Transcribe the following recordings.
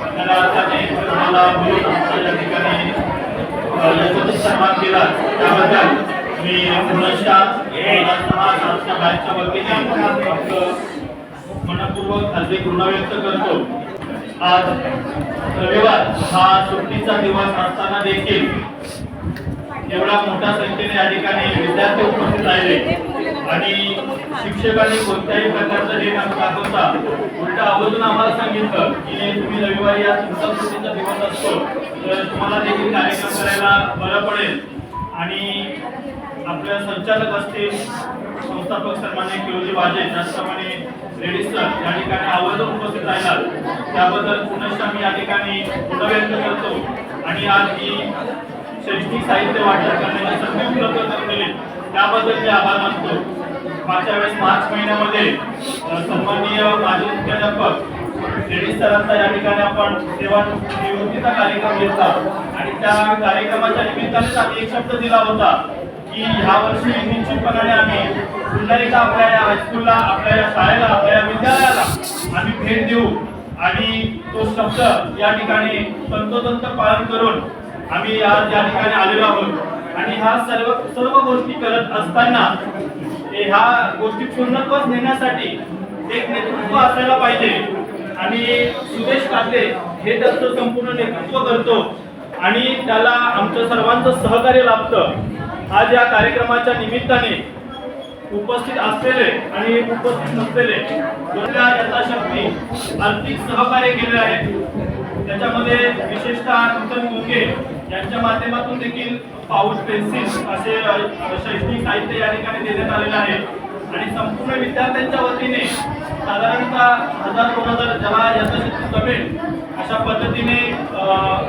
खऱ्या अर्थाने तुम्हाला या ठिकाणी सन्मान केला त्याबद्दल मी बाहेरच्या वतीने मनपूर्वक व्यक्त करतो आज रविवार हा सुट्टीचा दिवस असताना देखील एवढा मोठ्या संख्येने या ठिकाणी विद्यार्थी उपस्थित राहिले आणि शिक्षकांनी कोणत्याही प्रकारचा हे न दाखवता उलट आवर्जून आम्हाला सांगितलं की तुम्ही रविवारी या तुमचा सुट्टीचा दिवस असतो तर तुम्हाला देखील कार्यक्रम करायला बरं पडेल. आणि आपल्या संचालक असतील संस्थापक सन्मान्य किरोजी वाजे त्याचप्रमाणे लेडीज सर या ठिकाणी आवर्जून उपस्थित राहणार त्याबद्दल पुनश्च मी या ठिकाणी ऋण व्यक्त करतो. आणि आज ही शैक्षणिक साहित्य वाटप करण्याची संधी उपलब्ध करून दिली. त्याबद्दल मी आभार मानतो. मागच्या वेळेस मार्च महिन्यामध्ये सन्माननीय माजी मुख्याध्यापक लेडीज सरांचा या ठिकाणी आपण सेवा निवृत्तीचा कार्यक्रम घेतला. आणि त्या कार्यक्रमाच्या निमित्तानेच आम्ही एक शब्द दिला होता की ह्या वर्षी निश्चितपणाने आम्ही पुन्हा एकदा आपल्या या हायस्कूलला आपल्या या शाळेला आपल्या या विद्यालयाला आम्ही भेट देऊ. आणि तो शब्द या ठिकाणी तंतोतंत पालन करून आम्ही आज या ठिकाणी आलेलो आहोत. आणि ह्या सर्व सर्व गोष्टी करत असताना म्हणजे ह्या गोष्टी पूर्णत्वास नेण्यासाठी एक नेतृत्व असायला पाहिजे. आणि सुदेश काते हे त्याचं संपूर्ण नेतृत्व करतो. आणि त्याला आमचं सर्वांचं सहकार्य लाभतं. आज या कार्यक्रमाच्या निमित्ताने उपस्थित असलेले आणि उपस्थित नसलेले यथाशक्ती आर्थिक सहकार्य केले आहे. त्याच्यामध्ये विशेषतः नूतन मुंगे यांच्या माध्यमातून देखील पाऊस पेन्सिल असे शैक्षणिक साहित्य या ठिकाणी देण्यात आलेलं आहे. आणि संपूर्ण विद्यार्थ्यांच्या वतीने साधारणतः हजार दोन हजार ज्याला यथाशक्ती जमेल अशा पद्धतीने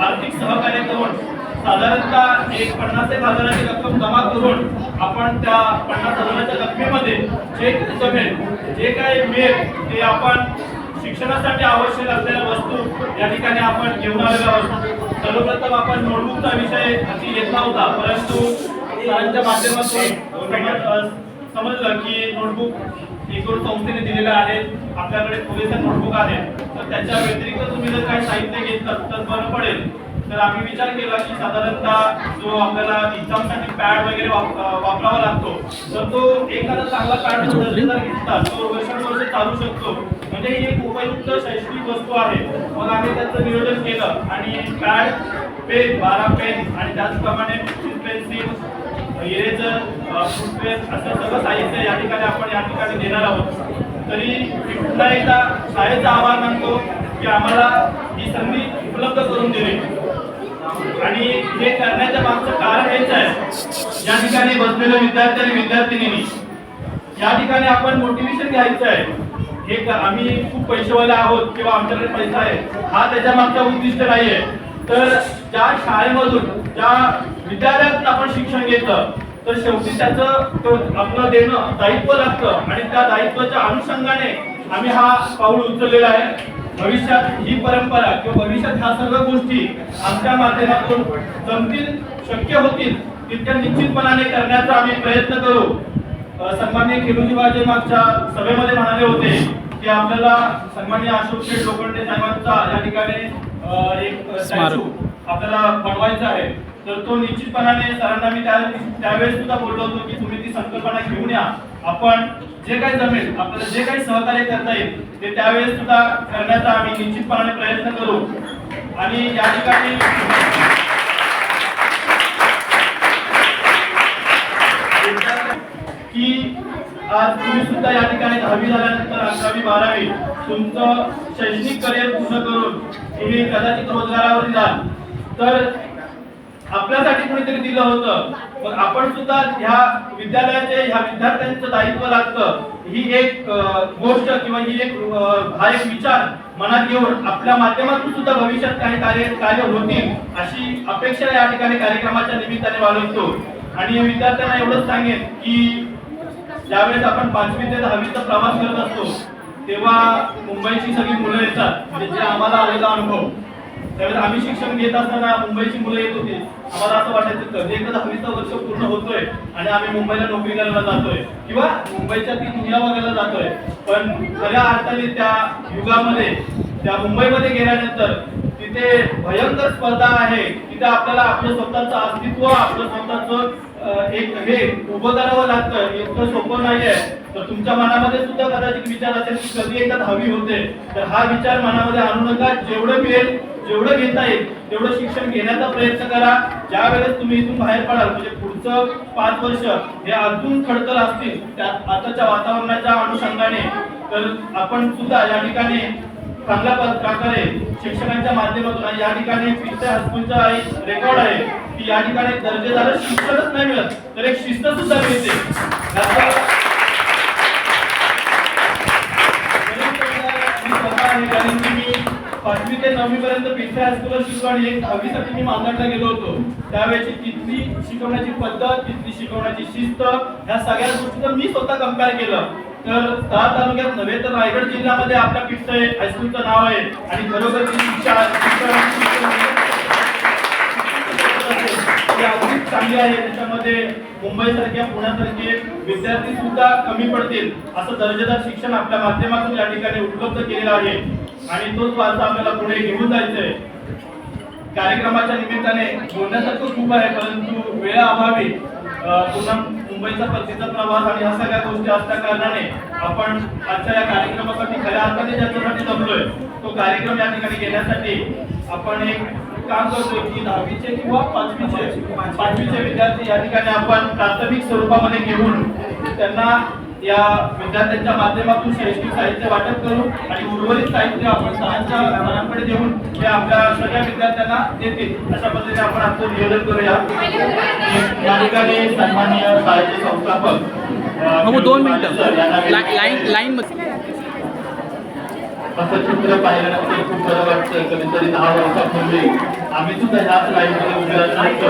आर्थिक सहकार्य करून साधारणतः एक पन्नास एक हजाराची रक्कम जमा करून आपण त्या पन्नास हजाराच्या रकमेमध्ये जे काही जमेल जे काही मिळेल ते आपण शिक्षणासाठी आवश्यक असलेल्या वस्तू या ठिकाणी आपण घेऊन आलेल्या वस्तू सर्वप्रथम आपण नोटबुकचा विषय अशी येत नव्हता परंतु सरांच्या माध्यमातून समजलं की नोटबुक एकूण संस्थेने दिलेलं आहे आपल्याकडे पुरेसा नोटबुक आहे. तर त्याच्या व्यतिरिक्त तुम्ही जर काही साहित्य घेतलं तर बरं पडेल. तर आम्ही विचार केला की साधारणतः जो आपल्याला एक्झामसाठी पॅड वगैरे वापरावा लागतो तर तो एखादा चांगला पॅड घेतला तो चालू शकतो. म्हणजे ही एक उपयुक्त शैक्षणिक वस्तू आहे. मग आम्ही त्याचं नियोजन केलं. आणि पॅड पेन बारा पेन आणि त्याचप्रमाणे पेन्सिल इरेजर फुटपेस्ट असं सगळं साहित्य या ठिकाणी आपण या ठिकाणी देणार आहोत. तरी पुन्हा एकदा शाळेचा आभार मानतो की आम्हाला ही संधी उपलब्ध करून दिली. आणि हे करण्याच्या मागचं कारण हेच आहे. या ठिकाणी बसलेल्या विद्यार्थी आणि विद्यार्थिनी या ठिकाणी आपण मोटिवेशन घ्यायचं आहे हे आम्ही खूप पैसेवाले आहोत किंवा आमच्याकडे पैसा आहे हा त्याच्या मागचा उद्दिष्ट नाहीये. तर ज्या शाळेमधून ज्या विद्यालयात आपण शिक्षण घेतं तर शेवटी त्याचं आपलं देणं दायित्व लागतं आणि त्या दायित्वाच्या अनुषंगाने आम्ही हा पाऊल उचललेला आहे. भविष्यात ही परंपरा किंवा भविष्यात ह्या सर्व गोष्टी आमच्या माध्यमातून जमतील शक्य होतील तितक्या निश्चितपणाने करण्याचा आम्ही प्रयत्न करू. अ, सन्माननीय खेलूजी बाजे मागच्या सभेमध्ये म्हणाले होते की आपल्याला सन्माननीय अशोक शेठ लोखंडे साहेबांचा या ठिकाणी एक स्टॅच्यू आपल्याला बनवायचा आहे. तर तो निश्चितपणाने सरांना मी त्या त्यावेळेस सुद्धा बोललो होतो की तुम्ही ती संकल्पना घेऊन या. आपण जे काही जमेल आपल्याला जे काही सहकार्य करता येईल ते त्यावेळेस सुद्धा करण्याचा आम्ही निश्चितपणाने प्रयत्न करू. आणि या ठिकाणी की आज तुम्ही सुद्धा या ठिकाणी दहावी झाल्यानंतर अकरावी बारावी तुमचं शैक्षणिक करिअर पूर्ण करून तुम्ही कदाचित रोजगारावर जाल. तर आपल्यासाठी कोणीतरी दिलं होतं. मग आपण सुद्धा ह्या विद्यालयाचे ह्या विद्यार्थ्यांचं दायित्व लागतं. ही एक गोष्ट किंवा ही एक हा एक विचार मनात घेऊन आपल्या माध्यमातून सुद्धा भविष्यात काही कार्य कार्य होतील अशी अपेक्षा या ठिकाणी कार्यक्रमाच्या निमित्ताने बाळगतो. आणि विद्यार्थ्यांना एवढंच सांगेन की ज्यावेळेस आपण पाचवी ते दहावीचा प्रवास करत असतो तेव्हा मुंबईची सगळी मुलं येतात. म्हणजे आम्हाला आलेला अनुभव. त्यावेळेस आम्ही शिक्षण घेत असताना मुंबईची मुलं येत होती. आम्हाला असं वाटायचं कधी एकदा दहावीचं वर्ष पूर्ण होतोय आणि आम्ही मुंबईला नोकरी करायला जातोय किंवा मुंबईच्या ती दुनिया बघायला जातोय. पण खऱ्या अर्थाने त्या युगामध्ये त्या मुंबईमध्ये गेल्यानंतर तिथे भयंकर स्पर्धा आहे. तिथे आपल्याला आपलं स्वतःचं अस्तित्व आपलं स्वतःच एक हे उभं करावं लागतं. इतकं सोपं नाहीये. तर तुमच्या मनामध्ये सुद्धा कदाचित विचार असेल की कधी एकदा हवी होते. तर हा विचार मनामध्ये आणू नका. जेवढं मिळेल जेवढं घेता येईल तेवढं शिक्षण घेण्याचा प्रयत्न करा. ज्या वेळेस तुम्ही इथून बाहेर पडाल म्हणजे पुढचं पाच वर्ष हे अजून खडतर असतील त्या आताच्या वातावरणाच्या अनुषंगाने. तर आपण सुद्धा या ठिकाणी चांगल्या प्रकारे शिक्षकांच्या माध्यमातून आणि या ठिकाणी पित्या हायस्कूलचा एक रेकॉर्ड आहे. की या ठिकाणी दर्जेदार शिक्षणच नाही मिळत तर एक शिस्त सुद्धा मिळते. कारण की मी पाचवी ते नववी पर्यंत पिठे हायस्कूलला शिकलो आणि एक दहावीसाठी मी मांगडला गेलो होतो. त्यावेळेची तिथली शिकवण्याची पद्धत तिथली शिकवण्याची शिस्त ह्या सगळ्या गोष्टीचं मी स्वतः कंपेअर केलं. तर दहा तालुक्यात नव्हे तर रायगड जिल्ह्यामध्ये आपल्या पिठे हायस्कूलचं नाव आहे आणि खरोखर ती अगदीच चांगली आहे. त्याच्यामध्ये मुंबईसारख्या पुण्यासारखे विद्यार्थी सुद्धा कमी पडतील असं दर्जेदार शिक्षण आपल्या माध्यमातून या ठिकाणी उपलब्ध केलेलं आहे. आणि तोच वारसा आपल्याला पुढे घेऊन जायचंय. कार्यक्रमाच्या निमित्ताने बोलण्यासारखं खूप आहे परंतु वेळा अभावी पुन्हा मुंबईचा परतीचा प्रवास आणि ह्या सगळ्या गोष्टी असल्या कारणाने आपण आजच्या या कार्यक्रमासाठी खऱ्या अर्थाने ज्याच्यासाठी जमलोय तो कार्यक्रम या ठिकाणी घेण्यासाठी आपण एक काम करतोय की दहावीचे किंवा पाचवीचे पाचवीचे विद्यार्थी या ठिकाणी आपण प्राथमिक स्वरूपामध्ये घेऊन त्यांना या विद्यार्थ्यांच्या माध्यमातून शैक्षणिक साहित्य वाटप करू आणि उर्वरित साहित्य आपण सरांच्या सरांकडे देऊन ते आपल्या सगळ्या विद्यार्थ्यांना देतील अशा पद्धतीने आपण आमचं नियोजन करूया. या ठिकाणी सन्माननीय शाळेचे संस्थापक दोन मिनिटं. लाईन लाईन असं चित्र पाहिल्यानंतर खूप बरं वाटतं. कधीतरी दहा वर्षापूर्वी आम्ही सुद्धा ह्याच लाईनमध्ये उभे असतो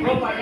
Oh Go by